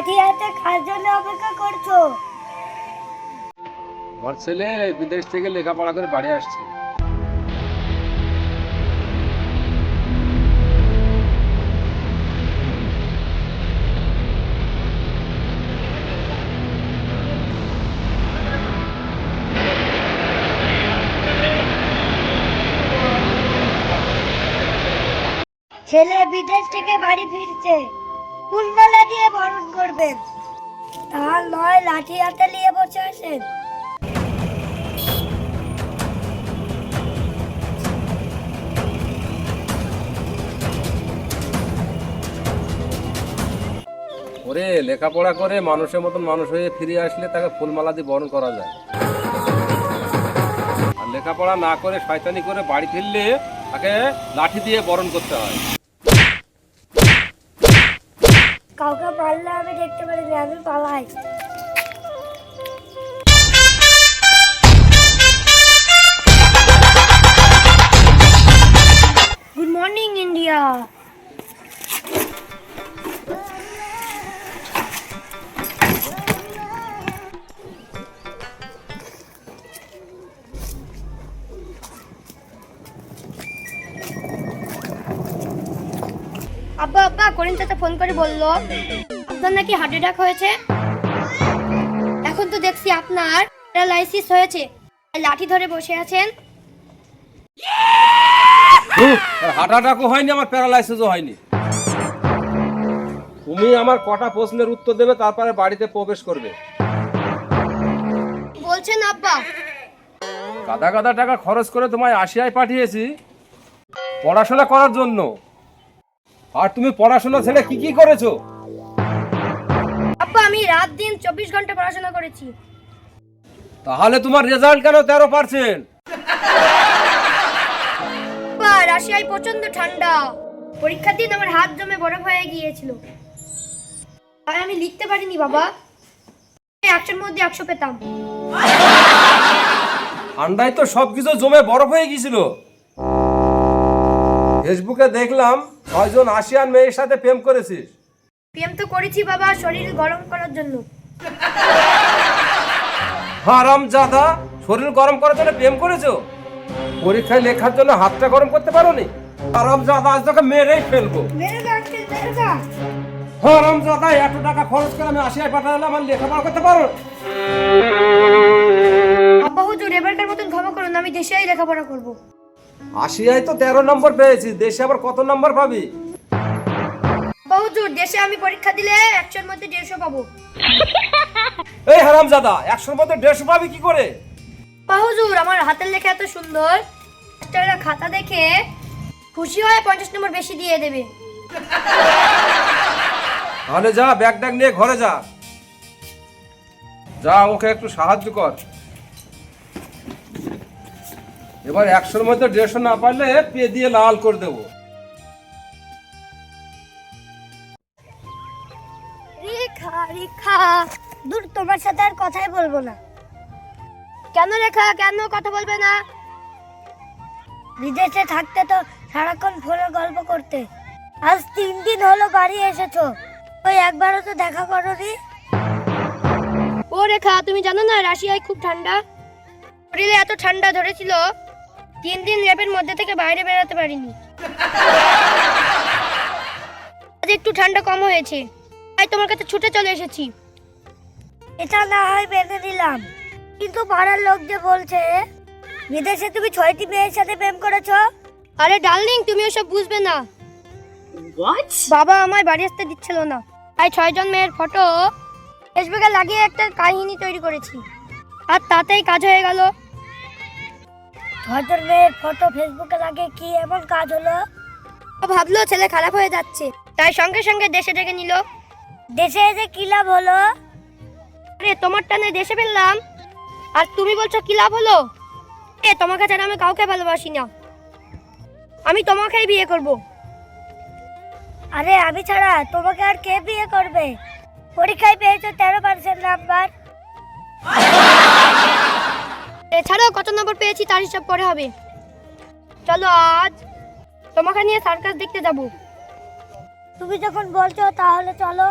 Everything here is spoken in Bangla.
লেখাপড়া করছ? আমার ছেলে বিদেশ থেকে লেখাপড়া করে বাড়ি আসছে। ছেলে বিদেশ থেকে বাড়ি ফিরছে। ফুলমালা দিয়ে বরণ করবেন। তার নয় লাঠি হাতে নিয়ে বসে আছেন। ওরে লেখাপড়া করে মানুষের মতন মানুষ হয়ে ফিরে আসলে তাকে ফুলমালা দিয়ে বরণ করা যায়। আর লেখাপড়া না করে শয়তানি করে বাড়ি ফিরলে তাকে লাঠি দিয়ে বরণ করতে হয়। কাউকে মারলে আমি দেখতে পারি না আমি পালাই। গুড মর্নিং ইন্ডিয়া আব্বা আব্বা করিম চাচা ফোন করে বলল আপনার নাকি হার্ট অ্যাটাক হয়েছে? এখন তো দেখছি আপনার প্যারালাইসিস হয়েছে। লাঠি ধরে বসে আছেন। হার্ট অ্যাটাকও হয়নি আমার প্যারালাইসিসও হয়নি। তুমি আমার কটা প্রশ্নের উত্তর দেবে তারপরে বাড়িতে প্রবেশ করবে। বলছেন আব্বা। গাদা গাদা টাকা খরচ করে তোমায় আসিয়ায় পাঠিয়েছি পড়াশোনা করার জন্য। আর তুমি পড়াশোনা ছেড়ে কি কি করেছ? আব্বা আমি রাত দিন চব্বিশ ঘণ্টা পড়াশোনা করেছি। তাহলে তোমার রেজাল্ট কেন তেরো পার্সেন্ট? আব্বা রাশিয়ায় প্রচণ্ড ঠান্ডা। পরীক্ষার দিন আমার হাত জমে বরফ হয়ে গিয়েছিল। আর আমি লিখতে পারিনি বাবা। একশোর মধ্যে একশো পেতাম। ঠান্ডায় তো সবকিছু জমে বরফ হয়ে গিয়েছিল। ফেসবুকে দেখলাম ছয়জন আসিয়ান মেয়ের সাথে প্রেম করেছিস? প্রেম তো করেছি বাবা শরীর গরম করার জন্য। হারাম জাদা শরীর গরম করার জন্য প্রেম করেছ? পরীক্ষায় লেখার জন্য হাতটা গরম করতে পারো নি হারাম জাদা আজ তোকে মেরেই ফেলব। হারাম জাদা এত টাকা খরচ করে আমি আসিয়ায় পাঠালাম আমার লেখাপড়া করতে পারো আব্বা হুজুর এবারকার মতন ক্ষমা করুন আমি দেশেই লেখাপড়া করব। আসিয়ায় তো তেরো নম্বর পেয়েছি দেশে আবার কত নম্বর পাবি? হুজুর দেশে আমি পরীক্ষা দিলে একশোর মধ্যে দেড়শো পাবো। এই একশোর মধ্যে দেড়শো পাবি কি করে? হুজুর আমার হাতের লেখা এত সুন্দর। মাস্টাররা খাতা দেখে খুশি হয়ে পঞ্চাশ নম্বর বেশি দিয়ে দেবে। তাহলে যা ব্যাগ ট্যাগ নিয়ে ঘরে যা। যা আমাকে একটু সাহায্য কর। এবার একশোর মধ্যে দেড়শো না পারলে পে দিয়ে লাল করে দেবো। রেখা রেখা দূর তোমার সাথে আর কথাই বলব না। কেন লেখা কেন কথা বলবে না? বিদেশে থাকতে তো সারাক্ষণ ফোনে গল্প করতে। আজ তিন দিন হলো বাড়ি এসেছ। ওই একবারও তো দেখা করোনি? ও রেখা তুমি জানো না রাশিয়ায় খুব ঠান্ডা? শরীরে এত ঠান্ডা ধরেছিল। তিন দিন ল্যাবের মধ্যে থেকে বাইরে বেরোতে পারিনি। আজ একটু ঠান্ডা কম হয়েছে। তাই তোমার কাছে ছুটে চলে এসেছি। এটা না হয় বেঁধে দিলাম। কিন্তু পাড়ার লোক যে বলছে বিদেশে তুমি ছয়টি মেয়ের সাথে প্রেম করেছ? আরে ডার্লিং তুমি ওসব বুঝবে না। বাবা আমায় বাড়ি আসতে দিচ্ছিল না। তাই ছয়জন মেয়ের ফটো ফেসবুকে লাগিয়ে একটা কাহিনী তৈরি করেছি। আর তাতেই কাজ হয়ে গেল। ছয়জন মেয়ের ফটো ফেসবুকে লাগে কি এমন কাজ হলো? ভাবলো ছেলে খারাপ হয়ে যাচ্ছে তাই সঙ্গে সঙ্গে দেশে ডেকে নিল। দেশে এসে কি লাভ হলো? আরে তোমার টানে দেশে ফেললাম। আর তুমি বলছো কি লাভ হলো? এ তোমাকে ছাড়া আমি কাউকে ভালোবাসি না। আমি তোমাকেই বিয়ে করব। আরে আমি ছাড়া তোমাকে আর কে বিয়ে করবে? পরীক্ষায় পেয়েছ তেরো পার্সেন্ট নাম্বার এছাড়াও কত নম্বর পেয়েছি তার হিসাব পরে হবে। চলো আজ তোমাকে নিয়ে সার্কাস দেখতে যাব। তুমি যখন বলছো তাহলে চলো।